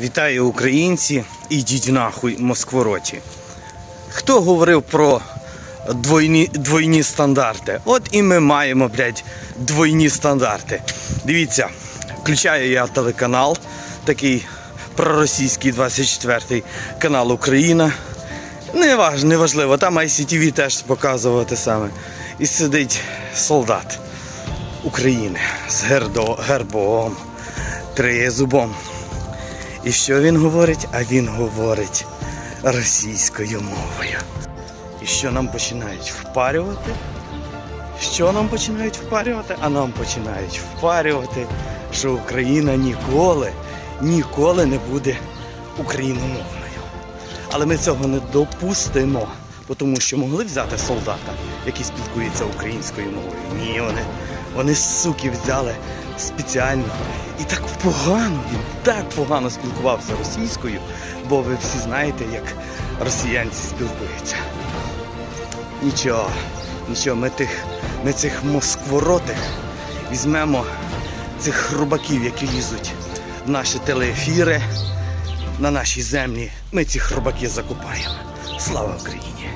Вітаю українці, ідіть нахуй москвороті. Хто говорив про двойні, двойні стандарти? От і ми маємо, блядь, двойні стандарти. Дивіться, включаю я телеканал, такий проросійський 24 канал Україна. Не важ, там ICTV теж показував те саме. І сидить солдат України з гербом, тризубом. І що він говорить? А він говорить російською мовою. І що нам починають впарювати? Що нам починають впарювати? А нам починають впарювати, що Україна ніколи, ніколи не буде україномовною. Але ми цього не допустимо, тому що могли взяти солдата, який спілкується українською мовою. Ні, вони, вони суки взяли спеціально. І так погано, він так погано спілкувався російською, бо ви всі знаєте, як росіянці спілкуються. Нічого, нічого, ми тих, ми цих москворотих візьмемо цих хрубаків, які лізуть в наші телеефіри, на нашій землі. Ми ці хрубаки закупаємо. Слава Україні!